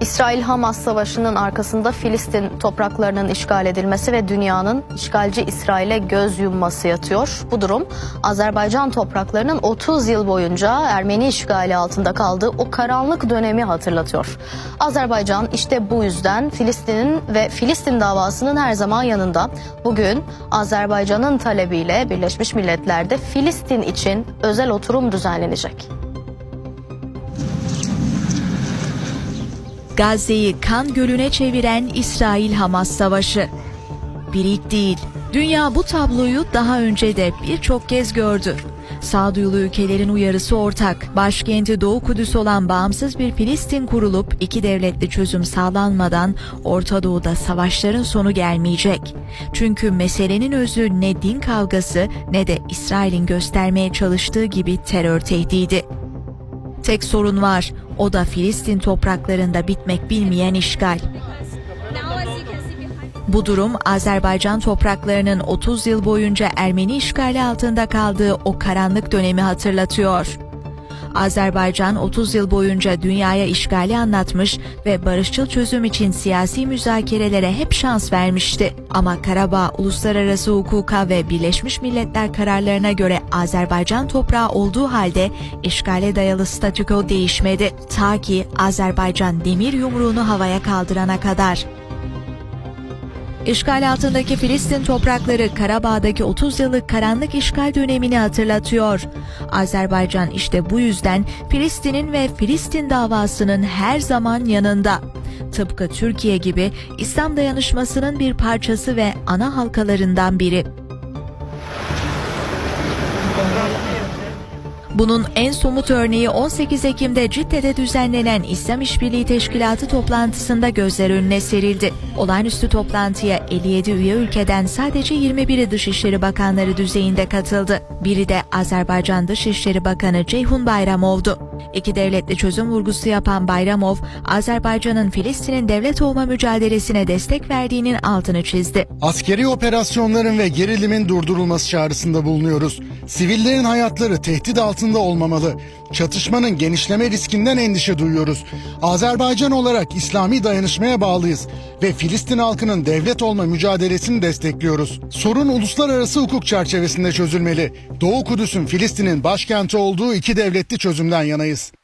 İsrail-Hamas savaşının arkasında Filistin topraklarının işgal edilmesi ve dünyanın işgalci İsrail'e göz yumması yatıyor. Bu durum Azerbaycan topraklarının 30 yıl boyunca Ermeni işgali altında kaldığı o karanlık dönemi hatırlatıyor. Azerbaycan işte bu yüzden Filistin'in ve Filistin davasının her zaman yanında. Bugün Azerbaycan'ın talebiyle Birleşmiş Milletler'de Filistin için özel oturum düzenlenecek. Gazze'yi kan gölüne çeviren İsrail-Hamas savaşı. Bir ilk değil, dünya bu tabloyu daha önce de birçok kez gördü. Sağduyulu ülkelerin uyarısı ortak. Başkenti Doğu Kudüs olan bağımsız bir Filistin kurulup iki devletli çözüm sağlanmadan Orta Doğu'da savaşların sonu gelmeyecek. Çünkü meselenin özü ne din kavgası ne de İsrail'in göstermeye çalıştığı gibi terör tehdidi. Tek sorun var. O da Filistin topraklarında bitmek bilmeyen işgal. Bu durum Azerbaycan topraklarının 30 yıl boyunca Ermeni işgali altında kaldığı o karanlık dönemi hatırlatıyor. Azerbaycan 30 yıl boyunca dünyaya işgali anlatmış ve barışçıl çözüm için siyasi müzakerelere hep şans vermişti. Ama Karabağ uluslararası hukuka ve Birleşmiş Milletler kararlarına göre Azerbaycan toprağı olduğu halde işgale dayalı statüko değişmedi. Ta ki Azerbaycan demir yumruğunu havaya kaldırana kadar. İşgal altındaki Filistin toprakları Karabağ'daki 30 yıllık karanlık işgal dönemini hatırlatıyor. Azerbaycan işte bu yüzden Filistin'in ve Filistin davasının her zaman yanında. Tıpkı Türkiye gibi İslam dayanışmasının bir parçası ve ana halkalarından biri. Bunun en somut örneği 18 Ekim'de Cidde'de düzenlenen İslam İşbirliği Teşkilatı toplantısında gözler önüne serildi. Olağanüstü toplantıya 57 üye ülkeden sadece 21'i Dışişleri Bakanları düzeyinde katıldı. Biri de Azerbaycan Dışişleri Bakanı Ceyhun Bayramov'du. İki devletli çözüm vurgusu yapan Bayramov, Azerbaycan'ın Filistin'in devlet olma mücadelesine destek verdiğinin altını çizdi. Askeri operasyonların ve gerilimin durdurulması çağrısında bulunuyoruz. Sivillerin hayatları tehdit altında olmamalı. Çatışmanın genişleme riskinden endişe duyuyoruz. Azerbaycan olarak İslami dayanışmaya bağlıyız ve Filistin halkının devlet olma mücadelesini destekliyoruz. Sorun uluslararası hukuk çerçevesinde çözülmeli. Doğu Kudüs'ün Filistin'in başkenti olduğu iki devletli çözümden yanayız. guys